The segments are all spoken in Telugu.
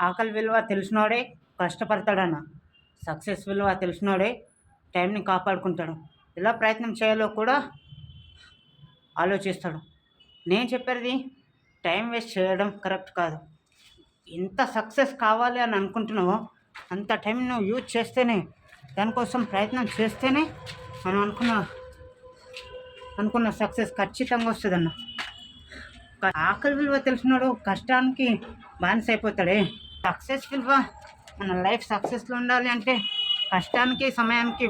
ఆకలి విలువ తెలిసినోడే కష్టపడతాడన్న. సక్సెస్ విలువ తెలిసినోడే టైంని కాపాడుకుంటాడు. ఎలా ప్రయత్నం చేయాలో కూడా ఆలోచిస్తాడు. నేను చెప్పేది టైం వేస్ట్ చేయడం కరెక్ట్ కాదు. ఎంత సక్సెస్ కావాలి అని అనుకుంటున్నావో అంత టైం నువ్వు యూజ్ చేస్తేనే దానికోసం ప్రయత్నం చేస్తేనే మనం అనుకున్న అనుకున్న సక్సెస్ ఖచ్చితంగా వస్తుందన్న. ఆకలి విలువ తెలిసినాడు కష్టానికి బానిస అయిపోతాడే సక్సెస్ మన లైఫ్ సక్సెస్లో ఉండాలి అంటే కష్టానికి సమయానికి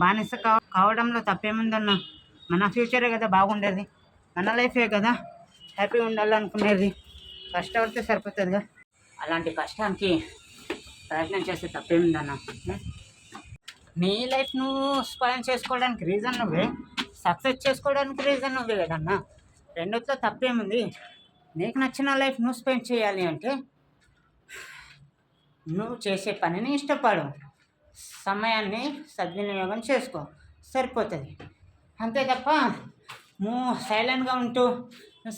బానిస కావ కావడంలో తప్పేముందన్న. మన ఫ్యూచరే కదా బాగుండేది. మన లైఫే కదా హ్యాపీగా ఉండాలనుకునేది. కష్టపడితే సరిపోతుందిగా. అలాంటి కష్టానికి ప్రయత్నం చేస్తే తప్పేముందన్న. నీ లైఫ్ నువ్వు స్పాయిల్ చేసుకోవడానికి రీజన్ నువ్వే. సక్సెస్ చేసుకోవడానికి రీజన్ నువ్వే కదన్నా. రెండుతో తప్పేముంది? నీకు నచ్చిన లైఫ్ నువ్వు స్పెండ్ చేయాలి అంటే నువ్వు చేసే పనిని ఇష్టపడు సమయాన్ని సద్వినియోగం చేసుకో. సరిపోతుంది. అంతే తప్ప నువ్వు సైలెంట్గా ఉంటూ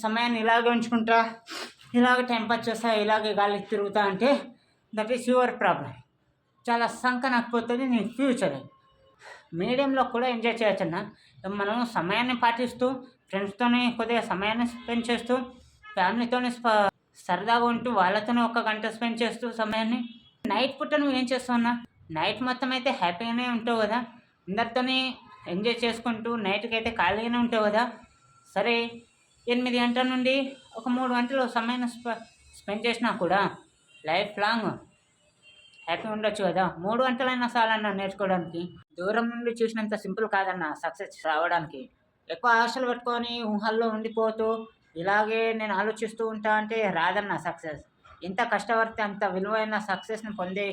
సమయాన్ని ఇలాగే ఉంచుకుంటా ఇలాగ టెంపర్ చేస్తా ఇలాగే గాలి తిరుగుతా అంటే దట్ ఈస్ యువర్ ప్రాబ్లం చాలా సంకనాకపోతుంది నీ ఫ్యూచర్. మీడియంలో కూడా ఎంజాయ్ చేయొచ్చన్న మనం సమయాన్ని పాటిస్తూ ఫ్రెండ్స్తోని కొద్దిగా సమయాన్ని స్పెండ్ చేస్తూ ఫ్యామిలీతోని సరదాగా ఉంటూ వాళ్ళతోనే ఒక గంట స్పెండ్ చేస్తూ సమయాన్ని. నైట్ పూట నువ్వు ఏం చేస్తున్నా నైట్ మొత్తం అయితే హ్యాపీగానే ఉంటావు కదా? అందరితోనే ఎంజాయ్ చేసుకుంటూ నైట్కి అయితే ఖాళీగానే ఉంటావు కదా? సరే ఎనిమిది గంటల నుండి ఒక మూడు గంటలు సమయాన్ని స్పె స్పెండ్ చేసినా కూడా లైఫ్ లాంగ్ హ్యాపీ ఉండొచ్చు కదా? మూడు గంటలైనా చాలన్న నేర్చుకోవడానికి. దూరం నుండి చూసినంత సింపుల్ కాదన్న సక్సెస్ రావడానికి. ఎక్కువ ఆశలు పెట్టుకొని ఊహల్లో ఉండిపోతూ ఇలాగే నేను ఆలోచిస్తూ ఉంటా అంటే రాదన్న సక్సెస్. ఎంత కష్టపడితే అంత విలువైన సక్సెస్ని పొందే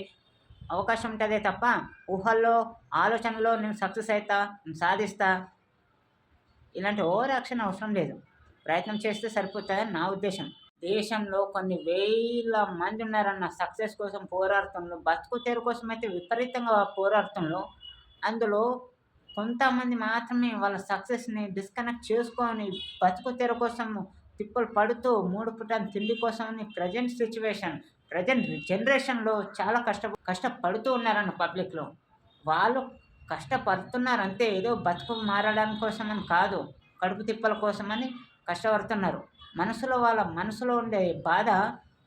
అవకాశం ఉంటుందే తప్ప ఊహల్లో ఆలోచనలో నేను సక్సెస్ అవుతా నేను సాధిస్తా ఇలాంటి ఓవర్ యాక్షన్ అవసరం లేదు. ప్రయత్నం చేస్తే సరిపోతుందని నా ఉద్దేశం. దేశంలో కొన్ని వేల మంది ఉన్నారన్న సక్సెస్ కోసం పోరాడుతున్నారు బతుకు తెరు కోసం అయితే విపరీతంగా పోరాడుతున్నారు. అందులో కొంతమంది మాత్రమే వాళ్ళ సక్సెస్ని డిస్కనెక్ట్ చేసుకొని బతుకు తెర కోసం తిప్పలు పడుతూ మూడు పుట్టాన్ని తిండి కోసమని ప్రజెంట్ సిచ్యువేషన్ ప్రజెంట్ జనరేషన్లో చాలా కష్ట కష్టపడుతూ ఉన్నారన్న పబ్లిక్లో వాళ్ళు కష్టపడుతున్నారు అంతే ఏదో బతుకు మారడానికి కోసమని కాదు కడుపు తిప్పల కోసమని కష్టపడుతున్నారు. మనసులో వాళ్ళ మనసులో ఉండే బాధ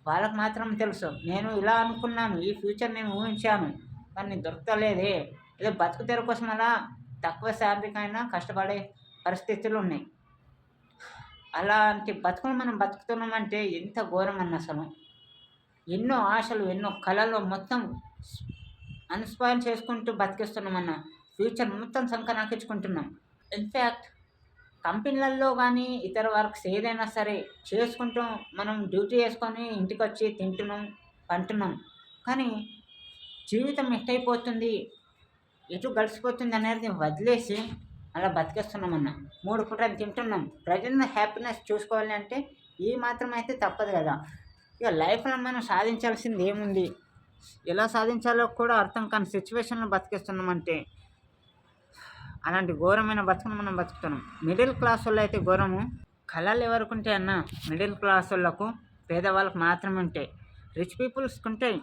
వాళ్ళకి మాత్రం తెలుసు. నేను ఇలా అనుకున్నాను ఈ ఫ్యూచర్ నేను ఊహించాను కానీ దొరకలేదే. ఏదో బతుకు తెర కోసం అలా తక్కువ శాలరీకైనా కష్టపడే పరిస్థితులు ఉన్నాయి అలాంటి బతుకులు మనం బతుకుతున్నామంటే ఎంత ఘోరం అన్న అసలు. ఎన్నో ఆశలు ఎన్నో కళలు మొత్తం అన్స్పాయిల్ చేసుకుంటూ బతికిస్తున్నామన్న ఫ్యూచర్ మొత్తం సంకనాకించుకుంటున్నాం. ఇన్ఫ్యాక్ట్ కంపెనీలలో కానీ ఇతర వర్క్స్ ఏదైనా సరే చేసుకుంటూ మనం డ్యూటీ చేసుకొని ఇంటికి వచ్చి తింటున్నాం పంటున్నాం. కానీ జీవితం ఎట్టయిపోతుంది? ఎటు గడిచిపోతుంది అనేది వదిలేసి అలా బతికేస్తున్నామన్న. మూడు పూటలు తింటున్నాం. ప్రజెంట్ హ్యాపీనెస్ చూసుకోవాలి అంటే ఈ మాత్రం అయితే తప్పదు కదా. ఇక లైఫ్లో మనం సాధించాల్సింది ఏముంది? ఎలా సాధించాలో కూడా అర్థం కాని సిచ్యువేషన్లో బతికేస్తున్నామంటే అలాంటి ఘోరమైన బతుకును మనం బతుకుతున్నాం. మిడిల్ క్లాస్ వాళ్ళు అయితే ఘోరము. కళలు ఎవరికి ఉంటాయి అన్న? మిడిల్ క్లాస్ వాళ్ళకు పేదవాళ్ళకు మాత్రమే ఉంటాయి. రిచ్ పీపుల్స్కి ఉంటాయి.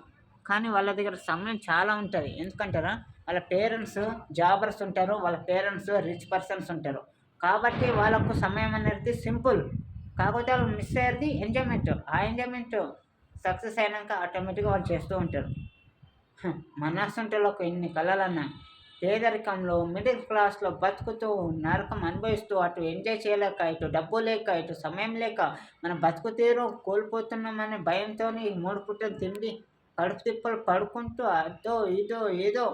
కానీ వాళ్ళ దగ్గర సమయం చాలా ఉంటుంది. ఎందుకంటారా? వాళ్ళ పేరెంట్స్ జాబర్స్ ఉంటారు వాళ్ళ పేరెంట్స్ రిచ్ పర్సన్స్ ఉంటారు. కాబట్టి వాళ్ళకు సమయం అనేది సింపుల్. కాకపోతే వాళ్ళు మిస్ అయ్యేది ఎంజాయ్మెంట్ ఆ ఎంజాయ్మెంట్ సక్సెస్ అయినాక ఆటోమేటిక్గా వాళ్ళు చేస్తూ ఉంటారు. హ, ఎన్ని కళలన్నా పేదరికంలో మిడిల్ క్లాస్లో బతుకుతూ నరకం అనుభవిస్తూ అటు ఎంజాయ్ చేయలేక ఇటు డబ్బు లేక ఇటు సమయం లేక మన బతుకు తీరు కోల్పోతున్నామనే భయంతో మూడు పుట్టలు తిండి కడుపు తిప్పలు పడుకుంటూ అదో ఇదో ఏదో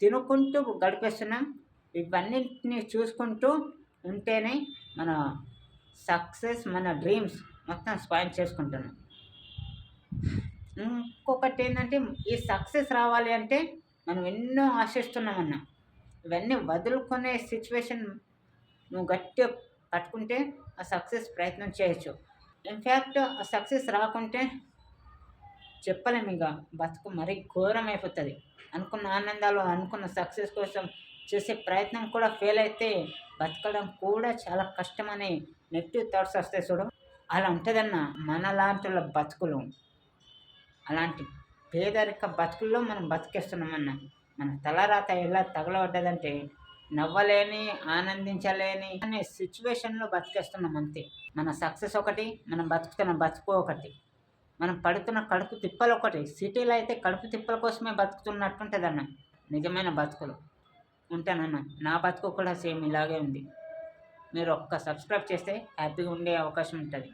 తినుకుంటూ గడిపేస్తున్నాం. ఇవన్నిటిని చూసుకుంటూ ఉంటేనే మన సక్సెస్ మన డ్రీమ్స్ మొత్తం స్పాయిల్ చేసుకుంటున్నాం. ఇంకొకటి ఏంటంటే ఈ సక్సెస్ రావాలి అంటే మనం ఎన్నో ఆశిస్తున్నామన్నా ఇవన్నీ వదులుకునే సిచ్యువేషన్ నువ్వు గట్టిగా పట్టుకుంటే ఆ సక్సెస్ ప్రయత్నం చేయొచ్చు. ఇన్ఫ్యాక్ట్ ఆ సక్సెస్ రాకుంటే చెప్పలేము ఇక. బతుకు మరీ ఘోరమైపోతుంది. అనుకున్న ఆనందాలు అనుకున్న సక్సెస్ కోసం చేసే ప్రయత్నం కూడా ఫెయిల్ అయితే బతకడం కూడా చాలా కష్టమని నెగిటివ్ థాట్స్ వస్తాయి చూడు. అలా ఉంటుందన్న మనలాంటి వాళ్ళ బతుకులు. అలాంటి పేదరిక బతుకుల్లో మనం బతికేస్తున్నామన్న. మన తలరాత ఎలా తగలబడ్డదంటే నవ్వలేని ఆనందించలేని అనే సిచ్యువేషన్లో బతికేస్తున్నాం అంతే. మన సక్సెస్ ఒకటి మనం బతుకుతున్న బతుకు ఒకటి. మనం పడుతున్న కడుపు తిప్పలు ఒకటి సిటీలో అయితే కడుపు తిప్పల కోసమే బతుకుతున్నట్టుంటుంది అన్న నిజమైన బతుకులు. ఉంటానన్న నా బతుకు కూడా సేమ్ ఇలాగే ఉంది. మీరు ఒక్క సబ్స్క్రైబ్ చేస్తే హ్యాపీగా ఉండే అవకాశం ఉంటుంది.